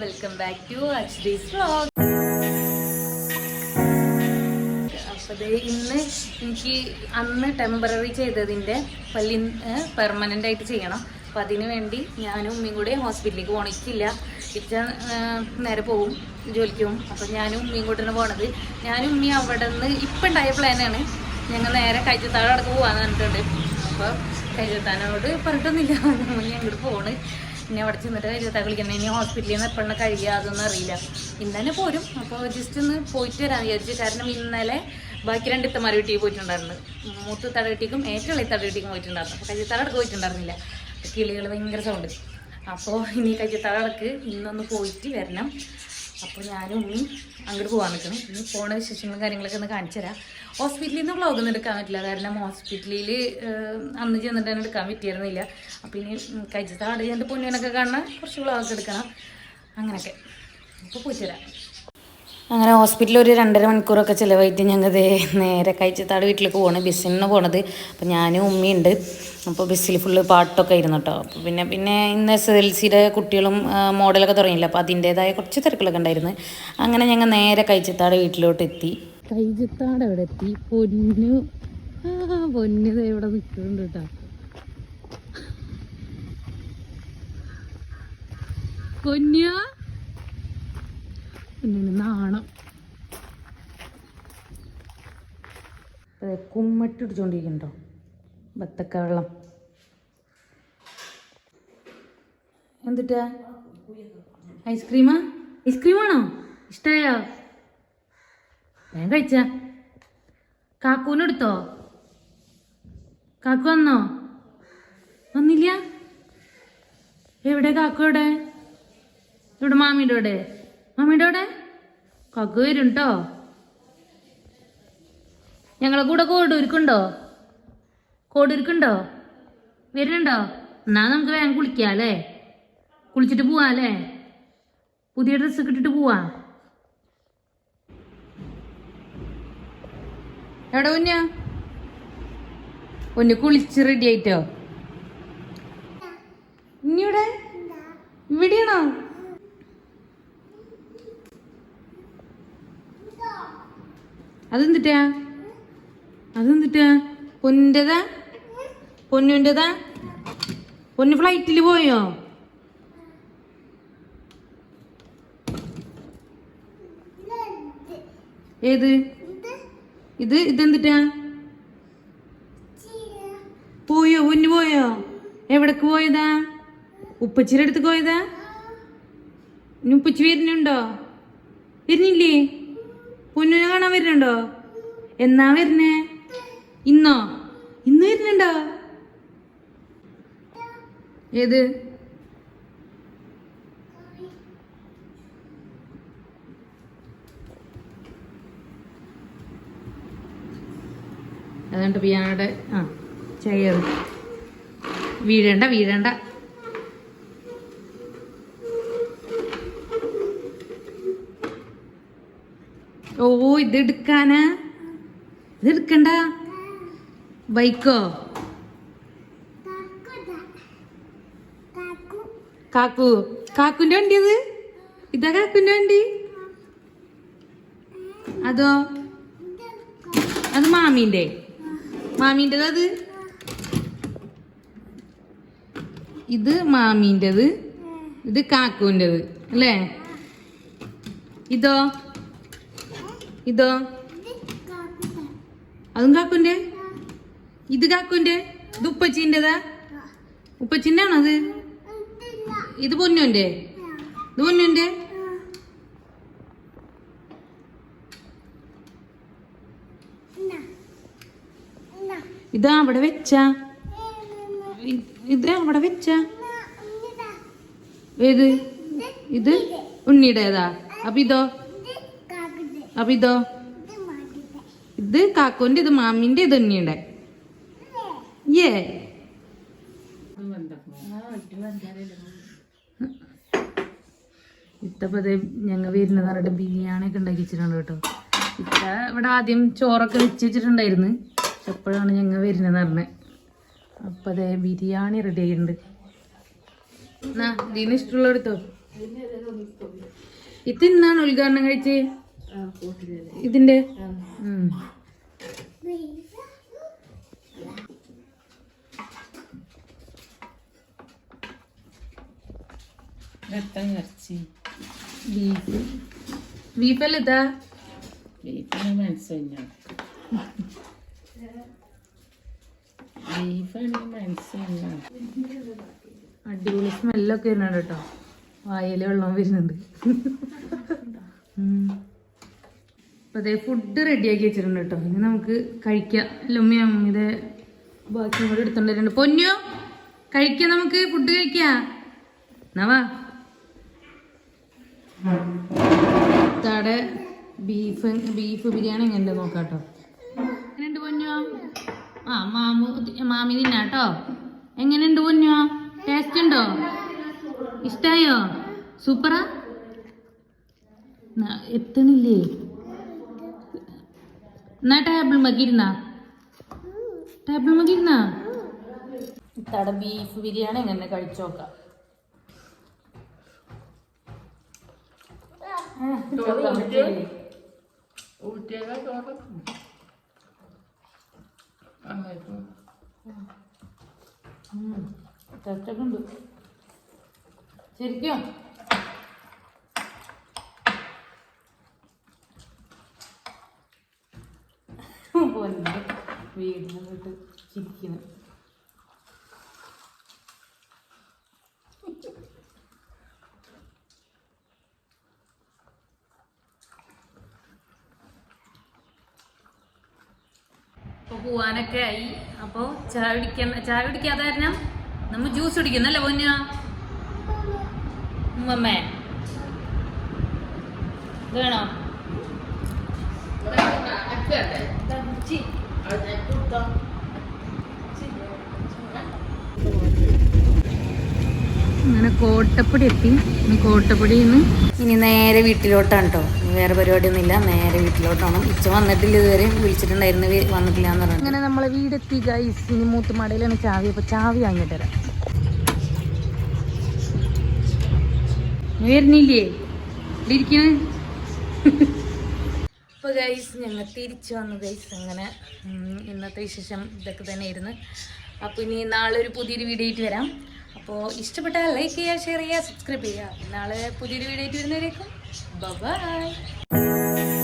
Welcome back to Achees vlog അപ്പോൾ ഇന്ന് എനിക്ക് അന്ന് ടെമ്പററി ചെയ്തതിന്റെ പല്ലി പെർമനന്റ് ആയിട്ട് ചെയ്യണം. അപ്പം അതിന് വേണ്ടി ഞാനും ഉമ്മയും കൂടെ ഹോസ്പിറ്റലിലേക്ക് പോണിക്കില്ല. ഇച്ച നേരെ പോവും ജോലിക്ക് പോവും. അപ്പം ഞാനും ഉമ്മയും കൂട്ടിയാണ് പോണത്. ഞാനും ഉമ്മയും അവിടെ നിന്ന് ഇപ്പം ഉണ്ടായ പ്ലാനാണ് ഞങ്ങൾ നേരെ കൈച്ചത്താഴ് അടക്കം പോകാമെന്ന് പറഞ്ഞിട്ടുണ്ട്. അപ്പോൾ കൈച്ചത്താനോട് പറഞ്ഞിട്ടൊന്നുമില്ല. ഞങ്ങൾ പോണ്. ഇനി അവിടെ ചെന്നിട്ട് കൈച്ചത്താ കളിക്കണം ഇനി ഹോസ്പിറ്റലിൽ നിന്ന് എപ്പോഴാണ് കഴിയാതെന്ന് അറിയില്ല. ഇന്ന് തന്നെ പോരും. അപ്പോൾ ജസ്റ്റ് ഒന്ന് പോയിട്ട് വരാൻ വിചാരിച്ചു. കാരണം ഇന്നലെ ബാക്കി രണ്ട് ഇത്തമാർ വീട്ടിൽ പോയിട്ടുണ്ടായിരുന്നു. മൂത്ത് തട കിട്ടിക്കും ഏറ്റവും ഇളയ തട കിട്ടിക്കും പോയിട്ടുണ്ടായിരുന്നു. അപ്പോൾ കൈച്ചത്താടക്ക് പോയിട്ടുണ്ടായിരുന്നില്ല. കിളികൾ ഭയങ്കര സൗണ്ട് അപ്പോൾ ഇനി കൈച്ചത്താടക്ക് ഇന്നൊന്ന് പോയിട്ട് വരണം. അപ്പോൾ ഞാനും ഉമ്മയും അങ്ങോട്ട് പോകാൻ നിൽക്കണം ഇനി പോണ വിശേഷങ്ങളും കാര്യങ്ങളൊക്കെ ഒന്ന് കാണിച്ചു തരാം. ഹോസ്പിറ്റലിൽ നിന്ന് വ്ളോഗൊന്നും എടുക്കാൻ പറ്റില്ല. കാരണം ഹോസ്പിറ്റലിൽ അന്ന് ചെന്നിട്ട് തന്നെ എടുക്കാൻ പറ്റിയിരുന്നില്ല. അപ്പോൾ ഇനി കഴിച്ചത് ആടെ ചെന്നിട്ട് പൊന്നിനൊക്കെ കാണാൻ കുറച്ച് വ്ളോഗൊക്കെ എടുക്കണം. അങ്ങനെയൊക്കെ. അപ്പോൾ പോയി തരാം അങ്ങനെ ഹോസ്പിറ്റലിൽ ഒരു രണ്ടര മണിക്കൂറൊക്കെ ചിലവായിട്ട് ഞങ്ങൾ ദേ നേരെ കഴിച്ചത്താട് വീട്ടിലേക്ക് പോകണം ബസ്സിന് പോണത്. അപ്പോൾ ഞാനും ഉമ്മയുണ്ട് അപ്പോൾ ബസ്സിൽ ഫുള്ള് പാട്ടൊക്കെ ആയിരുന്നു കേട്ടോ. അപ്പോൾ പിന്നെ പിന്നെ ഇന്ന് എസ് എൽ സിയുടെ കുട്ടികളും മോഡലൊക്കെ തുടങ്ങിയില്ല? അപ്പോൾ അതിന്റേതായ കുറച്ച് തിരക്കുകളൊക്കെ ഉണ്ടായിരുന്നു. അങ്ങനെ ഞങ്ങൾ നേരെ കഴിച്ചത്താട് വീട്ടിലോട്ട് എത്തി. കഴിച്ചത്താട് അവിടെ എത്തി? പൊന്നു. പൊന്നു ഇവിടെ നിൽക്കുന്നുണ്ട് കേട്ടോ. പൊന്നിയാ പിന്നെ നാണം. കുമ്മട്ടി ഇടിച്ചോണ്ടിരിക്കണ്ടോ ബത്തക്ക വെള്ളം. എന്തിട്ടാ? ഐസ്ക്രീമാ? ഐസ്ക്രീമാണോ? ഇഷ്ടായോ? ഞാൻ കഴിച്ച. കാക്കൂനെടുത്തോ കാക്കു വന്നോ? വന്നില്ല? എവിടെ കാക്കു എവിടെ ഇവിടെ മാമിയുടെ ഇവിടെ മാമിയുടെ അവിടെ? കാക്കു വരും കേട്ടോ ഞങ്ങളെ കൂടെ കോടൂർക്കുണ്ടോ? കോടൂർക്കുണ്ടോ? വരുന്നുണ്ടോ? എന്നാ നമുക്ക് വേഗം കുളിക്കാം അല്ലേ കുളിച്ചിട്ട് പോവാം അല്ലേ പുതിയ ഡ്രസ്സ് കിട്ടിട്ട് പോവാ. എവിടെ ഉന്ന. ഒന്ന് കുളിച്ച് റെഡി ആയിട്ടോ? ഇനിയുടെ ഇവിടെയാണോ? അതെന്തിട്ടാ? അതെന്തിട്ടാ? പൊന്നിന്റെതാ പൊന്നുന്റെതാ പൊന്ന് ഫ്ലൈറ്റിൽ പോയോ? ഏത്? ഇത് ഇതെന്തിട്ടാ? പോയോ? പൊന്നു പോയോ? എവിടേക്ക് പോയതാ? ഉപ്പച്ചിയുടെ അടുത്ത് പോയതാ? ഇനി ഉപ്പച്ചി വരുന്നുണ്ടോ? വരുന്നില്ലേ? പൊന്നിനെ കാണാൻ വരുന്നുണ്ടോ? എന്നാ വരുന്നേ? ഇന്നോ? ഇന്ന് വരുന്നുണ്ടോ? ഏത്? അതുകൊണ്ട് പിയാടെ ആ ചെയർ വീഴണ്ട വീഴണ്ട. ഓ ഇത് എടുക്കാനാ? ഇത് എടുക്കണ്ട. ബൈക്കോ? കാക്കു. കാക്കുന്റെ വണ്ടി അത്? ഇതാ കാക്കുന്റെ വണ്ടി. അതോ? അത് മാമീന്റെ. മാമീന്റെത് അത്? ഇത് മാമീന്റെത് ഇത് കാക്കുവിന്റെത് അല്ലേ? ഇതോ? ഇതോ? അതും കാക്കുന്റെ? ഇത് കാക്കുന്റെ? ഇത് ഉപ്പച്ചീന്റെതാ ഉപ്പച്ചിന്റെ ആണോ അത്? ഇത് പൊന്നുന്റെ? ഇത് പൊന്നുന്റെ? ഇത് അവിടെ വെച്ച. ഇത് അവിടെ വെച്ച. ഏത്? ഇത് ഉണ്ണിയുടേതാ. അപ്പൊ ഇതോ? അപ്പൊ ഇതോ? ഇത് കാക്കോന്റെ ഇത് മാമിന്റെ ഇത് ഉണ്ണിയുടെ. ഏ ഇത്തപ്പത് ഞങ്ങൾ വരുന്നത് പറഞ്ഞിട്ട് ബിരിയാണി ഒക്കെ ഉണ്ടാക്കി വെച്ചിട്ടുണ്ട് കേട്ടോ. ഇത്ത ഇവിടെ ആദ്യം ചോറൊക്കെ വെച്ച് വെച്ചിട്ടുണ്ടായിരുന്നു. പക്ഷെ എപ്പോഴാണ് ഞങ്ങൾ വരുന്നത് പറഞ്ഞത് അപ്പം അതെ ബിരിയാണി റെഡി ആയിട്ടുണ്ട്. എന്നാ ഇതിന് ഇഷ്ടമുള്ള ഇത് ഇന്നാണ് ഉദ്ഘാടനം കഴിച്ച് ഇതിന്റെ? ബീഫ്. ബീഫല്ല ഇതാ ബീഫിന് മനസ്സില്ല ബീഫാണ് മനസ്സില്ല അടിപൊളി സ്മെല്ലൊക്കെ വരുന്നുണ്ട് കേട്ടോ. വായൽ വെള്ളം വരുന്നുണ്ട്. അപ്പൊ അതേ ഫുഡ് റെഡിയാക്കി വെച്ചിട്ടുണ്ട് കേട്ടോ ഇനി നമുക്ക് കഴിക്കാം. ലുമ്മിയും ഇത് ബാക്കി കൂടെ എടുത്തോണ്ട് പൊന്നു കഴിക്കാം നമുക്ക് ഫുഡ് കഴിക്കാം. നവാ തടെ ബീഫ് ബീഫ് ബിരിയാണി എങ്ങനെ നോക്കാം എങ്ങനെയുണ്ട് പൊന്നു? ആ മാമു മാമി തിന്നാട്ടോ എങ്ങനെയുണ്ട് പൊന്നു? ടേസ്റ്റ് ഉണ്ടോ? ഇഷ്ടായോ? സൂപ്പറാ? ന- എത്തണില്ലേ എന്നാ ടേബിൾ गिरना ടേബിൾ മക്കിരുന്ന തട ബീഫ് ബിരിയാണി എങ്ങനെ കഴിച്ചോക്കാം നോക്കാം ശരിക്കും പൊന്നെ പോയിട്ട് ചിരിക്കുന്നു അപ്പോൾ പോവാനൊക്കെ ആയി അപ്പോൾ ചായ കുടിക്കാൻ ചായ കുടിക്കാതെ കാരണം നമ്മ ജ്യൂസ് കുടിക്കുന്നല്ലേ പൊന്ന ഉമ്മമ്മേ വേണോ അങ്ങനെ കോട്ടപ്പടി എത്തി. നിന്ന് ഇനി നേരെ വീട്ടിലോട്ടാണ് കേട്ടോ വേറെ പരിപാടിയൊന്നുമില്ല. നേരെ വീട്ടിലോട്ടാണ്. ഉച്ച വന്നിട്ടില്ല ഇതുവരെ. വിളിച്ചിട്ടുണ്ടായിരുന്നു. വന്നിട്ടില്ല എന്ന് പറഞ്ഞു. അങ്ങനെ നമ്മളെ വീടെത്തി ഗൈസ് ഇനി മൂത്തുമടയിലാണ് ചാവി. അപ്പൊ ചാവി വാങ്ങിട്ട് തരാം വരുന്നില്ലേ? ഇരിക്കണ്. അപ്പോൾ ഗൈസ് ഞങ്ങൾ തിരിച്ചു വന്നു ഗൈസ് അങ്ങനെ ഇന്നത്തെ വിശേഷം ഇതൊക്കെ തന്നെ ആയിരുന്നു അപ്പോൾ ഇനി നാളെ ഒരു പുതിയൊരു വീഡിയോ ആയിട്ട് വരാം. അപ്പോൾ ഇഷ്ടപ്പെട്ടാൽ ലൈക്ക് ചെയ്യുക ഷെയർ ചെയ്യുക സബ്സ്ക്രൈബ് ചെയ്യുക. നാളെ പുതിയൊരു വീഡിയോ ആയിട്ട് വരുന്നവരേക്കും ബൈ